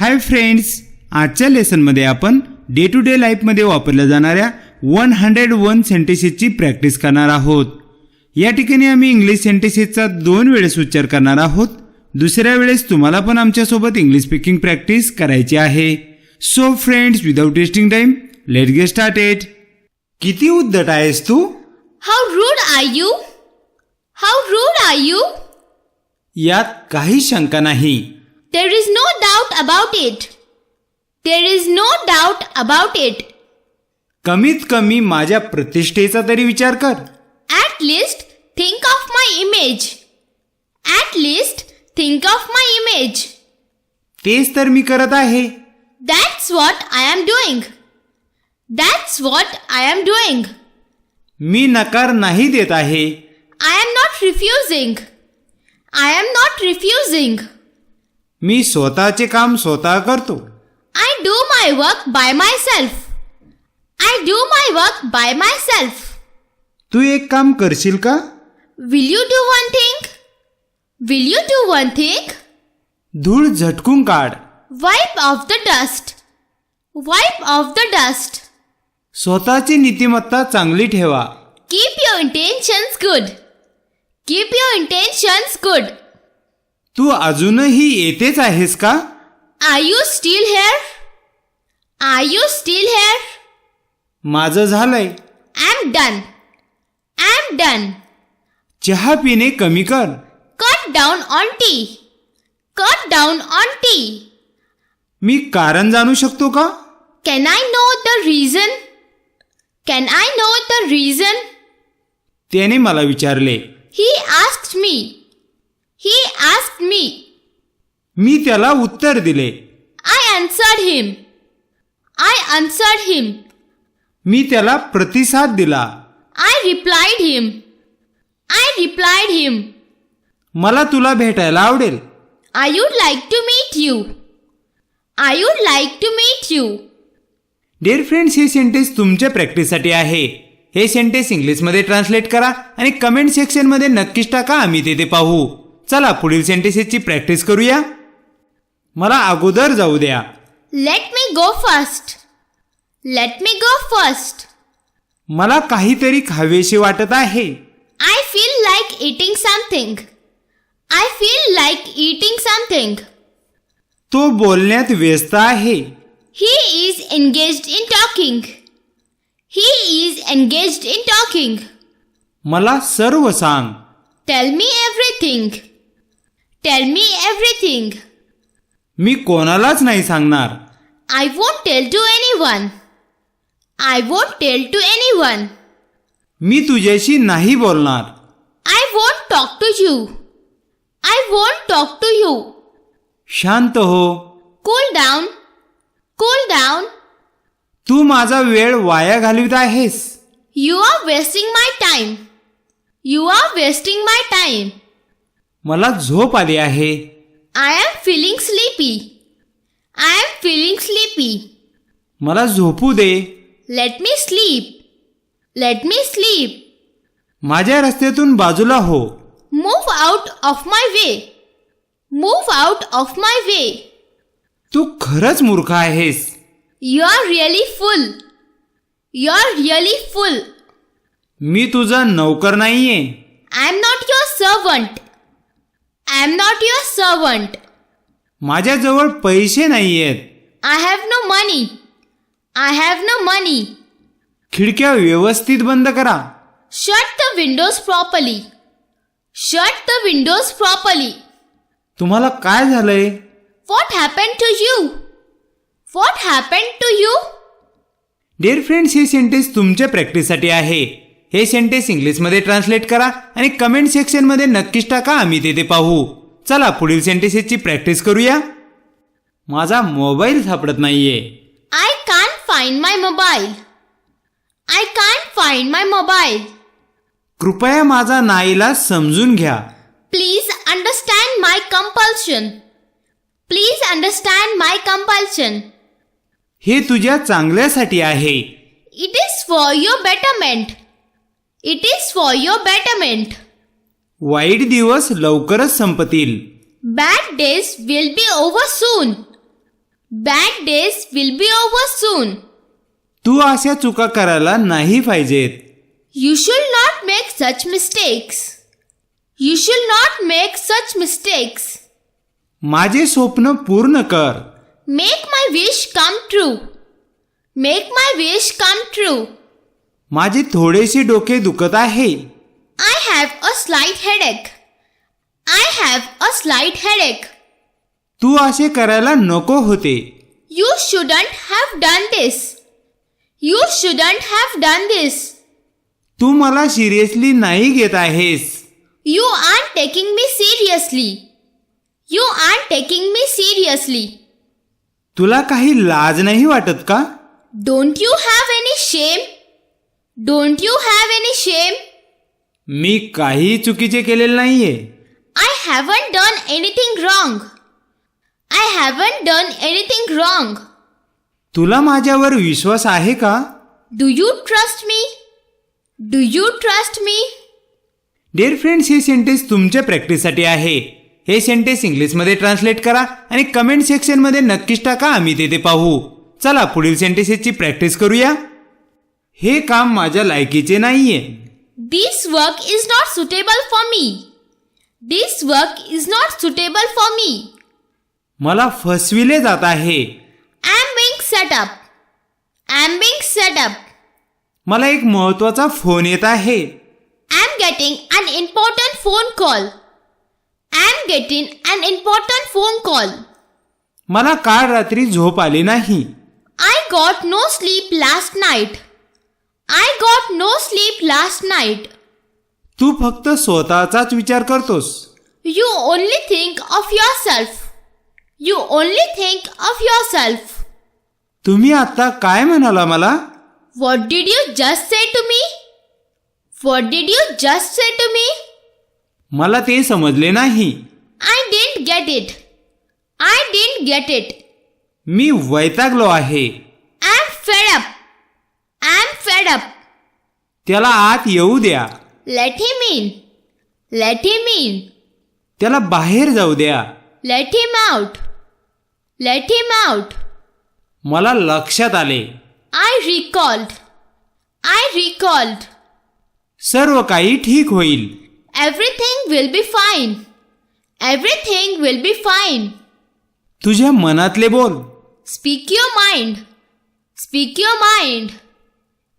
Hi friends आजच्या लेसनमध्ये आपण day to day लाईफमध्ये वापरल्या जाणाऱ्या वन हंड्रेड वन सेंटेन्सेसची प्रॅक्टिस करणार आहोत. या ठिकाणी आम्ही इंग्लिश सेंटेन्सेसचा दोन वेळेस उच्चार करणार आहोत. दुसऱ्या वेळेस तुम्हाला पण आमच्यासोबत इंग्लिश स्पीकिंग प्रॅक्टिस करायची आहे. So friends without wasting time let get started किती उद्धट आहेस तू? How rude are you? How rude are you? यात काही शंका नाही. There is no doubt about it. There is no doubt about it. कमीत कमी माझ्या प्रतिष्ठेचा तरी विचार कर At least think of my image. At least think of my image. तेच तर मी करत आहे That's what I am doing. That's what I am doing. मी नकार नाही देत आहे I am not refusing. I am not refusing. मी स्वतःचे काम स्वतः करतो. I do my work by my self I do my work by my self तू एक काम करशील का? Will you do one thing will you do one thing धूळ झटकून काढ. Wipe off the dust wipe off the dust स्वतःची नीतिमत्ता चांगली ठेवा. Keep your intentions good keep your intentions good तू अजूनही येतेच आहेस का? I you still here I you still here माझं झालंय. एम डन एम डन चहा पिणे कमी कर. Cut down on tea cut down on tea मी कारण जाणू शकतो का? Can I know the reason can I know the reason त्याने मला विचारले. He ask me He asked me. मी त्याला उत्तर दिले I answered him. I answered him. मी त्याला प्रतिसाद दिला I replied him. I replied him. मला तुला भेटायला आवडेल I would like to meet you. I would like to meet you. Dear friends हे सेंटेन्स तुमच्या प्रॅक्टिससाठी आहे हे सेंटेन्स इंग्लिशमध्ये ट्रान्सलेट करा आणि कमेंट सेक्शनमध्ये नक्कीच टाका आम्ही ते ते पाहू चला पुढील सेंटेन्सेसची प्रॅक्टिस करूया. मला अगोदर जाऊ द्या. Let me go first let me go first मला काहीतरी खावेसे वाटत आहे. I feel like eating something I feel like eating something तो बोलण्यात व्यस्त आहे. He is engage in talking he is engage in talking मला सर्व सांग. Tell me everything tell me everything मी कोणालाच नाही सांगणार. I won't tell to anyone I won't tell to anyone मी तुझ्याशी नाही बोलणार. I won't talk to you I won't talk to you शांत हो. कोल डाऊन कोल डाऊन तू माझा वेळ वाया घालवित आहेस. You are wasting my time you are wasting my time मला झोप आली आहे. I am feeling sleepy I am feeling sleepy मला झोपू दे. Let me sleep let me sleep माझ्या रस्त्यातून बाजूला हो. Move out of my way move out of my way तू खरंच मूर्ख आहेस. You are really fool you are really fool मी तुझा नोकर नाहीये. I am not your servant I am not your servant माझ्याजवळ पैसे नाहीयेत. I have no money I have no money खिडक्या व्यवस्थित बंद करा. Shut the windows properly shut the windows properly तुम्हाला काय झालंय? What happen to you what happen to you dear friends हे सेंटेन्स तुमच्या प्रॅक्टिससाठी आहे. हे सेंटेन्स इंग्लिशमध्ये ट्रान्सलेट करा आणि कमेंट सेक्शनमध्ये नक्कीच टाका. आम्ही तेथे पाहू. चला पुढील सेंटेन्सेसची प्रॅक्टिस करूया. माझा मोबाईल सापडत नाहीये. I can find my mobile I can find my mobile कृपया माझा नाईला समजून घ्या. Please understand my compulsion please understand my compulsion हे तुझ्या चांगल्यासाठी आहे. It is for your betterment it is for your betterment वाईट दिवस लवकरच संपतील. Bad days will be over soon bad days will be over soon तू अशा चुका करायला नाही पाहिजेत. You should not make such mistakes you should not make such mistakes माझे स्वप्न पूर्ण कर. Make my wish come true make my wish come true माझे थोडेसे डोके दुखत आहे. I have a slight headache I have a slight headache तू असे करायला नको होते. You shouldn't have done this you shouldn't have done this तू मला सिरियसली नाही घेत आहेस. You are taking me seriously you are taking me seriously तुला काही लाज नाही वाटत का? Don't you have any shame Don't you have any shame? मी काही चुकीचे केलेले नाहीये I haven't done anything wrong. I haven't done anything wrong. तुला माझ्यावर विश्वास आहे का Do you trust me? Do you trust me? Dear friends हे सेंटेन्स तुमच्या प्रॅक्टिससाठी आहे हे सेंटेन्स इंग्लिशमध्ये ट्रान्सलेट करा आणि कमेंट सेक्शनमध्ये नक्कीच टाका आम्ही तेथे पाहू चला पुढील सेंटेन्सेसची प्रॅक्टिस करूया हे काम माझ्या लायकीचे नाहीये. This work is not suitable for me this work is not suitable for me मला फसविले जात आहे. I am being set up I am being set up मला एक महत्त्वाचा फोन येत आहे. I am getting an important phone call I am getting an important phone call मला काल रात्री झोप आली नाही. I got no sleep last night I got no sleep last night तू फक्त स्वतःचाच विचार करतोस. You only think of your self you only think of your self तुम्ही आता काय म्हणाला मला? What did you just say to me what did you just say to me मला ते समजले नाही. I didn't get it I didn't get it मी वैतागलो आहे. कडप त्याला आत येऊ द्या. लठी मीन. लठी मीन. त्याला बाहेर जाऊ द्या. Let him out. Let him mouth. मला लक्षात आले. I recalled. I recalled. सर्व काही ठीक होईल. Everything will be fine everything will be fine तुझ्या मनातले बोल. Speak your mind speak your mind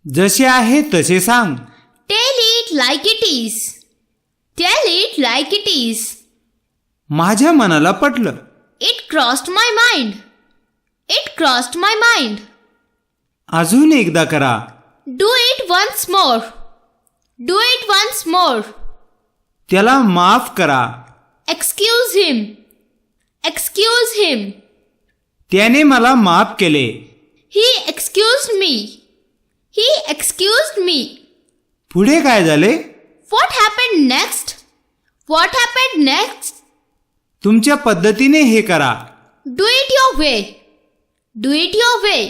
जसे आहे तसे सांग. Tell it like it is tell it like it is माझ्या मनाला पटलं. It crossed my mind it crossed my mind अजून एकदा करा. Do it once more do it once more त्याला माफ करा. एक्सक्यूज हिम एक्सक्यूज हिम त्याने मला माफ केले. He excuse me He excused me. पुढे काय झाले What happened next? What happened next? तुमच्या पद्धतीने हे करा Do it your way. Do it your way.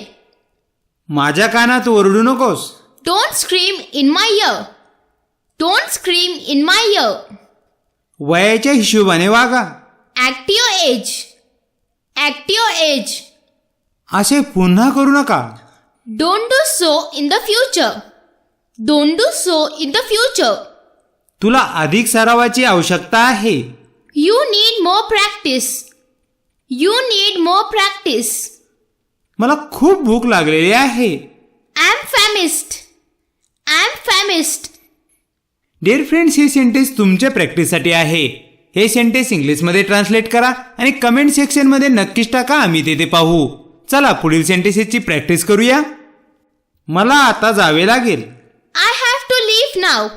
माझ्या कानात ओरडू नकोस Don't scream in my ear. Don't scream in my ear. वयाच्या हिशोबाने वागा Act your age. Act your age. असे पुन्हा करू नका Don't do so in the future. Don't do so in the future. तुला अधिक सरावाची आवश्यकता आहे You need more practice. You need more practice. मला खूप भूक लागलेली आहे I'm famished. I'm famished. Dear friends हे सेंटेन्स तुमच्या प्रॅक्टिससाठी आहे हे सेंटेन्स इंग्लिशमध्ये ट्रान्सलेट करा आणि कमेंट सेक्शनमध्ये नक्कीच टाका आम्ही तेथे पाहू चला पुढील सेंटेन्सेसची प्रॅक्टिस करूया मला आता जावे लागेल. I have to leave now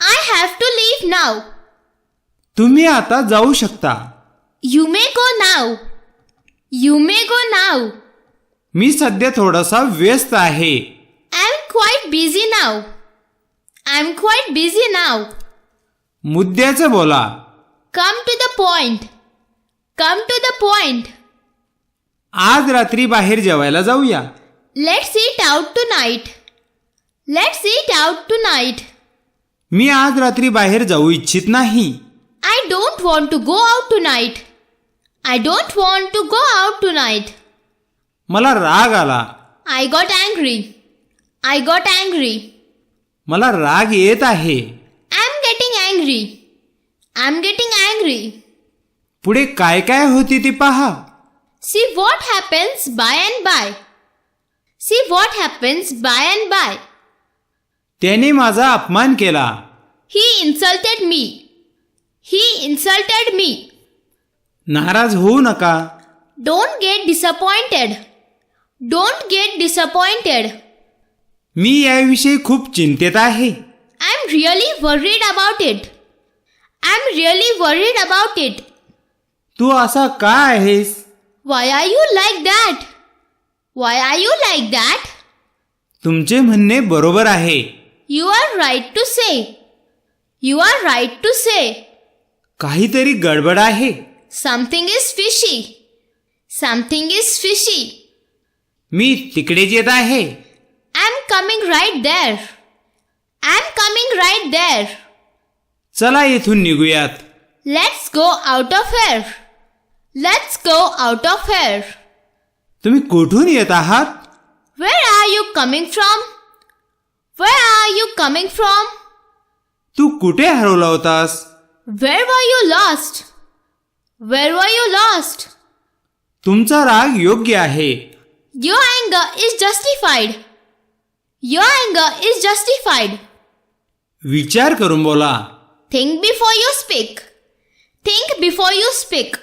I have to leave now तुम्ही आता जाऊ शकता. You may go now you may गो नाव मी सध्या थोडासा व्यस्त आहे. I am quite busy now I am quite busy now मुद्द्याचं बोला. Come to the point come to the point आज रात्री बाहेर जेवायला जाऊया. Let's eat out tonight. Let's eat out tonight. मी आज रात्री बाहेर जाऊ इच्छित नाही I don't want to go out tonight. I don't want to go out tonight. मला राग आला I got angry. I got angry. मला राग येत आहे I'm getting angry. I'm getting angry. पुढे काय काय होते ते पहा See what happens by and by. See what happens by and by त्याने माझा अपमान केला. ही इन्सल्टेड मी ही इन्सल्टेड मी नाराज होऊ नका. Don't get disappointed don't get disappointed मी याविषयी खूप चिंतेत आहे. I am really worried about it I am really worried about it तू असा का आहेस? Why are you like that why are you like that तुमचे म्हणणे बरोबर आहे. You are right to say you are right to say काहीतरी गडबड आहे. Something is fishy something is fishy मी तिकडे येत आहे. I am coming right there I am coming right there चला इथून निघूयात. Let's go out of here let's go out of here तुम्ही कुठून येत आहात? Where are you coming from where are you coming from तू कुठे हरवला होतास? Where were you lost where were you lost तुमचा राग योग्य आहे. यो अँग is justified yo अँग is justified विचार करून बोला. Think before you speak think before you speak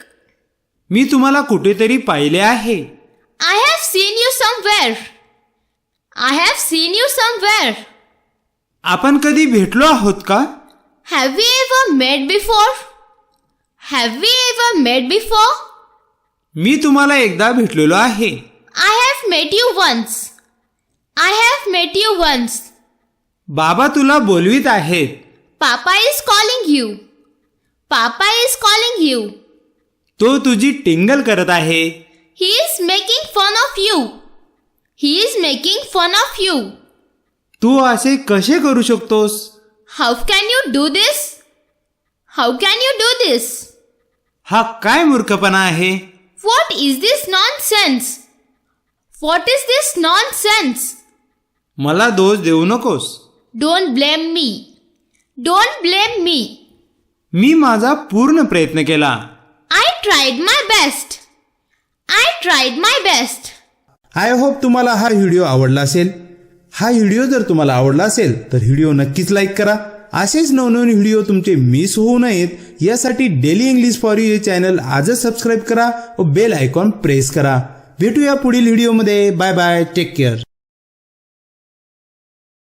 मी तुम्हाला कुठेतरी पाहिले आहे. I have seen you somewhere. I have seen you somewhere. आपण कधी भेटलो आहोत का Have we ever met before? Have we ever met before? मी तुम्हाला एकदा भेटलेलो आहे I have met you once. I have met you once. बाबा तुला बोलवीत आहेत Papa is calling you. Papa is calling you. तो तुझी टिंगल करत आहे He is making fun of you. He is making fun of you. तू असे कसे करू शकतोस How can you do this? How can you do this? हा काय मूर्खपणा आहे What is this nonsense? What is this nonsense? मला दोष देऊ नकोस Don't blame me. Don't blame me. मी माझा पूर्ण प्रयत्न केला I tried my best. I tried my best I hope तुम्हाला हा व्हिडिओ आवडला असेल. हा व्हिडिओ जर तुम्हाला आवडला असेल तर व्हिडिओ नक्कीच लाईक करा. असेच नवनवीन व्हिडिओ तुमचे मिस होऊ नयेत यासाठी daily English for you channel आजच सबस्क्राईब करा व बेल आयकॉन प्रेस करा. भेटूया पुढील व्हिडिओमध्ये बाय बाय टेक केअर